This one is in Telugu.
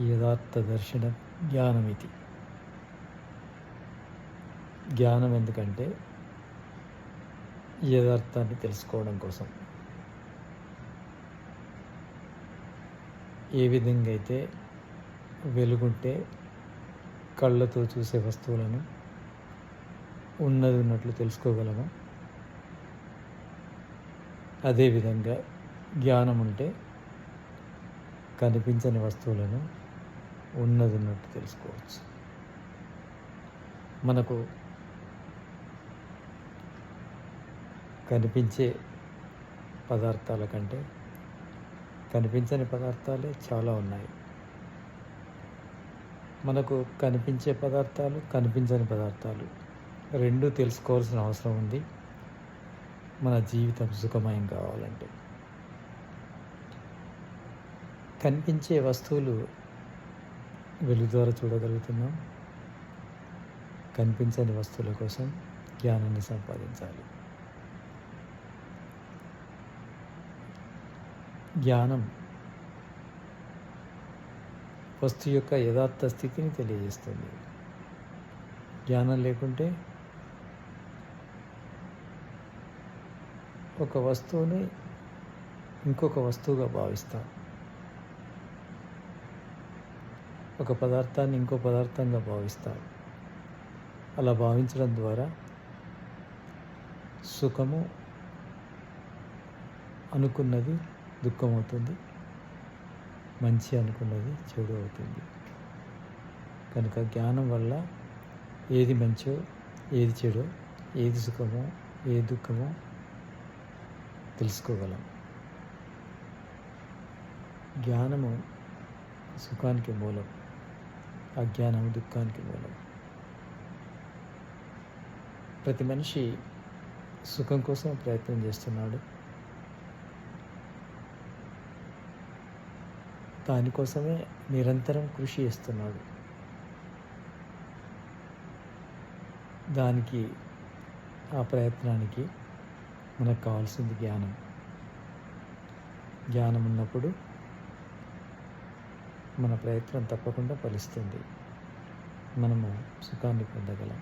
యథార్థ దర్శన జ్ఞానం ఇది జ్ఞానం ఎందుకంటే యథార్థాన్ని తెలుసుకోవడం కోసం. ఏ విధంగా అయితే వెలుగుంటే కళ్ళతో చూసే వస్తువులను ఉన్నది ఉన్నట్లు తెలుసుకోగలము అదేవిధంగా జ్ఞానం ఉంటే కనిపించని వస్తువులను ఉన్నది ఉన్నట్టు తెలుసుకోవచ్చు. మనకు కనిపించే పదార్థాల కంటే కనిపించని పదార్థాలే చాలా ఉన్నాయి. మనకు కనిపించే పదార్థాలు కనిపించని పదార్థాలు రెండు తెలుసుకోవాల్సిన అవసరం ఉంది. మన జీవితం సుఖమయం కావాలంటే. కనిపించే వస్తువులు వెలుగు ద్వారా చూడగలుగుతున్నాం. కనిపించని వస్తువుల కోసం జ్ఞానాన్ని సంపాదించాలి. జ్ఞానం వస్తువు యొక్క యథార్థ స్థితిని తెలియజేస్తుంది. జ్ఞానం లేకుంటే ఒక వస్తువుని ఇంకొక వస్తువుగా భావిస్తాం. ఒక పదార్థాన్ని ఇంకో పదార్థంగా భావిస్తారు. అలా భావించడం ద్వారా సుఖము అనుకున్నది దుఃఖం అవుతుంది మంచి అనుకున్నది చెడు అవుతుంది. కనుక జ్ఞానం వల్ల ఏది మంచో ఏది చెడో ఏది సుఖమో ఏది దుఃఖమో తెలుసుకోగలం. జ్ఞానము సుఖానికి మూలం. అజ్ఞానం దుఃఖానికి మూలం ప్రతి మనిషి సుఖం కోసం ప్రయత్నం చేస్తున్నాడు. దానికోసమే నిరంతరం కృషి చేస్తున్నాడు. దానికి ఆ ప్రయత్నానికి మనకు కావాల్సింది జ్ఞానం. జ్ఞానం ఉన్నప్పుడు మన ప్రయత్నం తప్పకుండా ఫలిస్తుంది. మనము సుఖాన్ని పొందగలం.